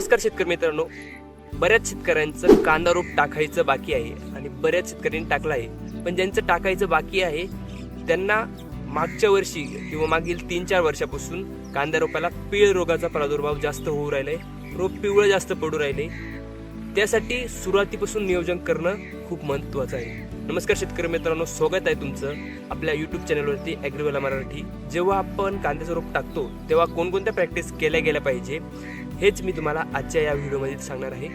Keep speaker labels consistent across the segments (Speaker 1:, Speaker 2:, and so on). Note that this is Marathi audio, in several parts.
Speaker 1: नमस्कार शेतकरी मित्रांनो. बऱ्याच शेतकऱ्यांचं कांदा रोप टाकायचं बाकी आहे आणि बऱ्याच शेतकऱ्यांनी टाकलं आहे. पण ज्यांचं टाकायचं बाकी आहे त्यांना मागच्या वर्षी किंवा मागील तीन चार वर्षापासून कांदा रोपाला पीळ रोगाचा प्रादुर्भाव जास्त होऊ राहिलाय रोप पिवळं जास्त पडू राहिले. त्यासाठी सुरुवातीपासून नियोजन करणं खूप महत्त्वाचं आहे. नमस्कार शेतकरी मित्रांनो स्वागत आहे तुमचं आपल्या यूट्यूब चॅनलवरती ॲग्रीवाला मराठी. जेव्हा आपण कांद्याचं रोप टाकतो तेव्हा कोणकोणत्या प्रॅक्टिस केल्या गेल्या पाहिजे? हेच मी तुम्हाला आजच्या या व्हिडिओमध्ये सांगणार आहे.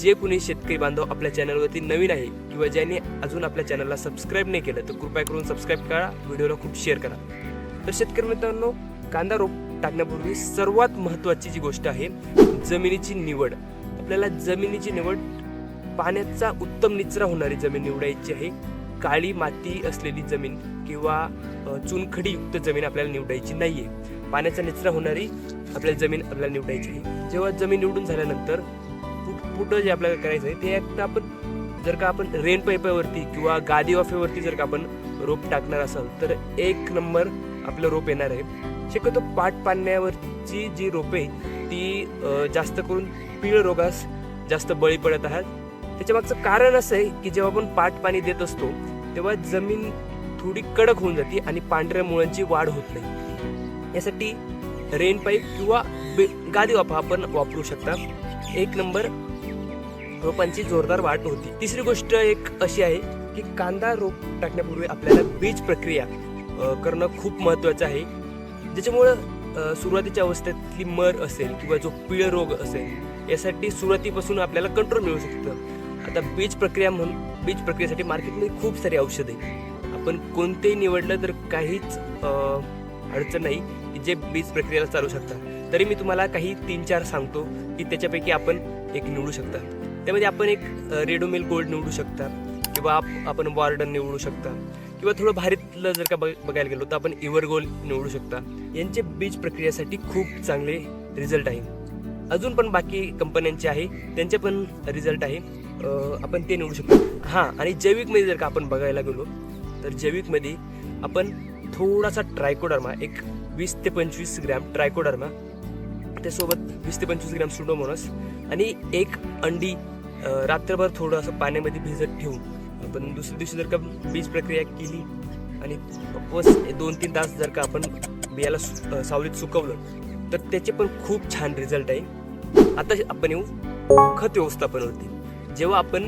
Speaker 1: जे कुणी शेतकरी बांधव आपल्या चॅनलवरती नवीन आहे किंवा ज्याने अजून आपल्या चॅनलला सबस्क्राईब नाही केलं तर कृपया करून सबस्क्राईब करा व्हिडिओला खूप शेअर करा. तर शेतकरी मित्रांनो कांदा रोप टाकण्यापूर्वी सर्वात महत्त्वाची जी गोष्ट आहे जमिनीची निवड. आपल्याला जमिनीची निवड पाण्याचा उत्तम निचरा होणारी जमीन निवडायची आहे. काळी माती असलेली जमीन किंवा चुनखडीयुक्त जमीन आपल्याला निवडायची नाहीये. पाण्याचा निचरा होणारी आपल्याला जमीन आपल्याला निवडायची जेव्हा जमीन निवडून झाल्यानंतर पुट पुटं जे आपल्याला करायचं आहे ते एकदा आपण जर का आपण रेन पाईपावरती किंवा गादी वाफेवरती जर का आपण रोप टाकणार असाल तर एक नंबर आपलं रोप येणार आहे. शक्यतो पाट पाण्यावरची जी रोपे ती जास्त करून पीळ रोगास जास्त बळी पडत आहात. त्याच्या मागचं कारण असं आहे की जेव्हा आपण पाट पाणी देत असतो तेव्हा जमीन थोडी कडक होऊन जाते आणि पांढऱ्या मुळांची वाढ होत नाही. यासाठी रेन पाईप किंवा गादी वापा आपण वापरू शकता. एक नंबर रोपांची जोरदार वाढ होती. तिसरी गोष्ट एक अशी आहे की कांदा रोप टाकण्यापूर्वी आपल्याला बीज प्रक्रिया करणं खूप महत्त्वाचं आहे. ज्याच्यामुळं सुरुवातीच्या अवस्थेतली मर असेल किंवा जो पिळ रोग असेल यासाठी सुरुवातीपासून आपल्याला कंट्रोल मिळू शकतं. आता बीज प्रक्रिया म्हणून बीज प्रक्रियेसाठी मार्केटमध्ये खूप सारी औषधे आहे आपण कोणतेही निवडलं तर काहीच अडचण नाही. जे बीज प्रक्रियेला चालू शकता तरी मी तुम्हाला काही तीन चार सांगतो की त्याच्यापैकी आपण एक निवडू शकता. त्यामध्ये आपण एक रेडोमिल गोल्ड निवडू शकता किंवा आप- आपण वॉर्डन निवडू शकता किंवा थोडं भारीतलं जर का बघायला गेलो तर आपण इवर गोल निवडू शकता. यांचे बीज प्रक्रियेसाठी खूप चांगले रिझल्ट आहे. अजून पण बाकी कंपन्यांचे आहे त्यांचे पण रिझल्ट आहे. आपण ते निवडू शकतो. हां आणि जैविकमध्ये जर का आपण बघायला गेलो तर जैविकमध्ये आपण थोडासा ट्रायकोडर्मा एक वीस ते पंचवीस ग्रॅम ट्रायकोडर्मा त्यासोबत वीस ते पंचवीस ग्रॅम सुडोमोनस आणि एक अंडी रात्रभर थोडं असं पाण्यामध्ये भिजत ठेवून. आपण दुसऱ्या दिवशी जर का बीज प्रक्रिया केली आणि बस दोन तीन तास जर का आपण बियाला सु- सावलीत सुकवलं तर त्याचे पण खूप छान रिझल्ट आहे. आता आपण येऊ खत व्यवस्थापनावरती. जेव्हा आपण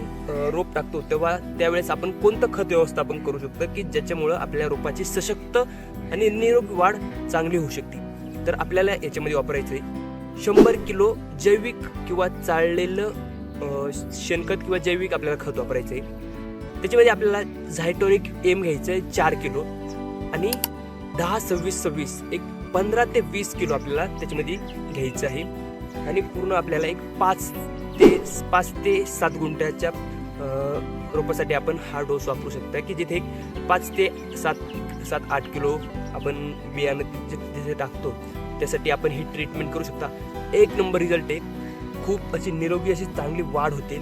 Speaker 1: रोप टाकतो तेव्हा त्यावेळेस आपण कोणतं खत व्यवस्थापन करू शकतो की ज्याच्यामुळं आपल्या रोपाची सशक्त आणि निरोगी वाढ चांगली होऊ शकते? तर आपल्याला याच्यामध्ये वापरायचं आहे शंभर किलो जैविक किंवा चाळलेलं शेणखत किंवा जैविक आपल्याला खत वापरायचं आहे त्याच्यामध्ये आपल्याला झायटोनिक एम घ्यायचं आहे चार किलो आणि दहा सव्वीस सव्वीस एक पंधरा ते वीस किलो आपल्याला त्याच्यामध्ये घ्यायचं आहे. आणि पूर्ण आपल्याला एक पाच ते पाच ते सात गुंठ्याच्या रोपासाठी आपण हा डोस वापरू शकता की जिथे पाच ते सात सात आठ किलो आपण बियाणं जिथे टाकतो. त्यासाठी आपण ही ट्रीटमेंट करू शकता. एक नंबर रिझल्ट आहे. खूप अशी निरोगी अशी चांगली वाढ होते.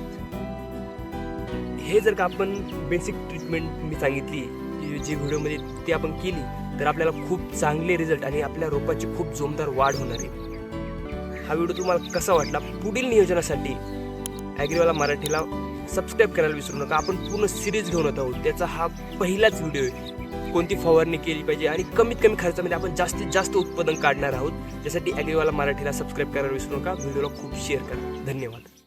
Speaker 1: हे जर का आपण बेसिक ट्रीटमेंट मी सांगितली की जी व्हिडिओमध्ये ती आपण केली तर आपल्याला खूप चांगले रिझल्ट आणि आपल्या रोपाची खूप जोमदार वाढ होणार आहे. हा व्हिडिओ तुम्हाला कसा वाटला पुढील नियोजनासाठी ॲग्रीवाला मराठीला सबस्क्राईब करायला विसरू नका. आपण पूर्ण सिरीज घेऊन येत आहोत. त्याचा हा पहिलाच व्हिडिओ आहे. कोणती फवारणी केली पाहिजे आणि कमीत कमी खर्चामध्ये आपण जास्तीत जास्त उत्पादन काढणार आहोत. त्यासाठी ॲग्रीवाला मराठीला सबस्क्राईब करायला विसरू नका. व्हिडिओला खूप शेअर करा. धन्यवाद.